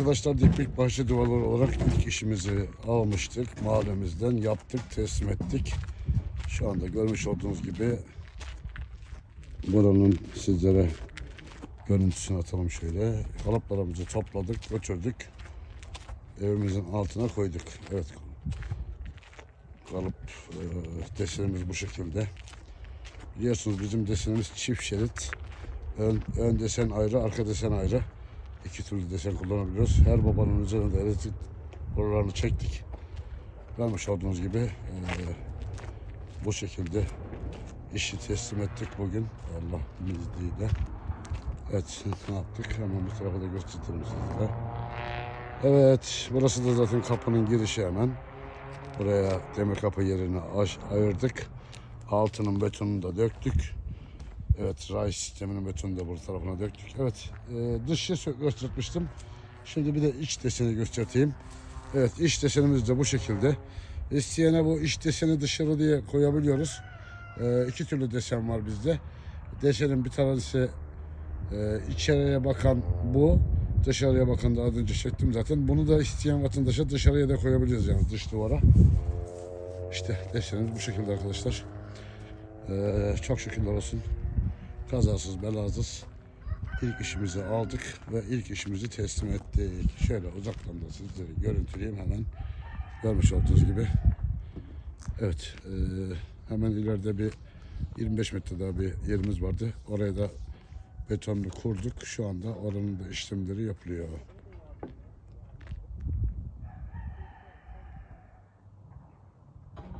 arkadaşlar Dikmek Bahçe Duvarları olarak ilk işimizi almıştık. Mahallemizden yaptık, teslim ettik. Şu anda görmüş olduğunuz gibi buranın sizlere görüntüsünü atalım şöyle. Kalıplarımızı topladık, götürdük. Evimizin altına koyduk. Evet. Kalıp e, desenimiz bu şekilde. Biliyorsunuz bizim desenimiz çift şerit. Ön, ön desen ayrı, arka desen ayrı. İki türlü desen kullanabiliyoruz. Her babanın üzerinde elektrik borularını çektik. Görmüş olduğunuz gibi e, bu şekilde işi teslim ettik bugün. Allah izniyle. Evet ne yaptık? Hemen bu tarafa da gösterelim sizlere. Evet burası da zaten kapının girişi hemen. Buraya demir kapı yerini ayırdık. Altının betonunu da döktük. Evet ray sisteminin betonunu da bu tarafına döktük. Evet e, dışı göstermiştim. Şimdi bir de iç deseni göstereyim. Evet iç desenimiz de bu şekilde. İsteyene bu iç deseni dışarı diye koyabiliyoruz. E, iki türlü desen var bizde. Desenin bir tanesi e, içeriye bakan bu. Dışarıya bakan da az önce çektim zaten. Bunu da isteyen vatandaşa dışarıya da koyabiliriz yani dış duvara. İşte desenimiz bu şekilde arkadaşlar. Ee, çok şükürler olsun. Kazasız belasız ilk işimizi aldık ve ilk işimizi teslim ettik. Şöyle uzaktan da sizlere görüntüleyeyim hemen. Görmüş olduğunuz gibi. Evet. e, hemen ileride bir 25 metre daha bir yerimiz vardı. Oraya da betonlu kurduk. Şu anda oranın da işlemleri yapılıyor.